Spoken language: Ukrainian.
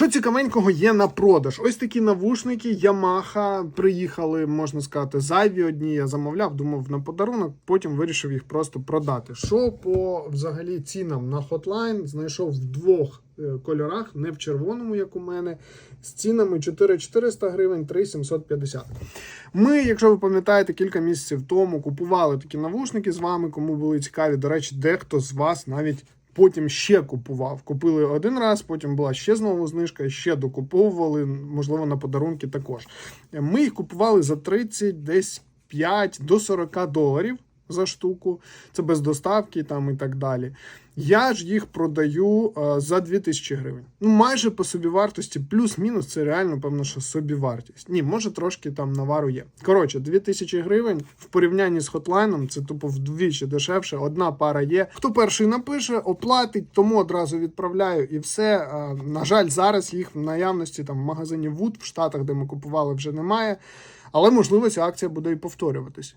Що цікавенького є на продаж? Ось такі навушники Yamaha приїхали, можна сказати, зайві одні. Я замовляв, думав на подарунок, потім вирішив їх просто продати. Що по взагалі цінам на Hotline знайшов в двох е, кольорах, не в червоному, як у мене, з цінами 4400 гривень, 3750. Ми, якщо ви пам'ятаєте, кілька місяців тому купували такі навушники з вами, кому були цікаві. До речі, дехто з вас навіть потім ще купував. Купили один раз, потім була ще знову знижка, ще докуповували, можливо, на подарунки також. Ми їх купували за 30, десь 5 до 40 доларів за штуку. Це без доставки там і так далі. Я ж їх продаю е, за 2000 гривень. Ну, майже по собівартості, плюс-мінус, це реально, певно, що собівартість. Ні, може трошки там навару є. Коротше, 2000 гривень в порівнянні з хотлайном це тупо вдвічі дешевше. Одна пара є. Хто перший напише, оплатить, тому одразу відправляю і все. Е, На жаль, зараз їх в наявності там в магазині Wood в Штатах, де ми купували, вже немає. Але можливо ця акція буде і повторюватись.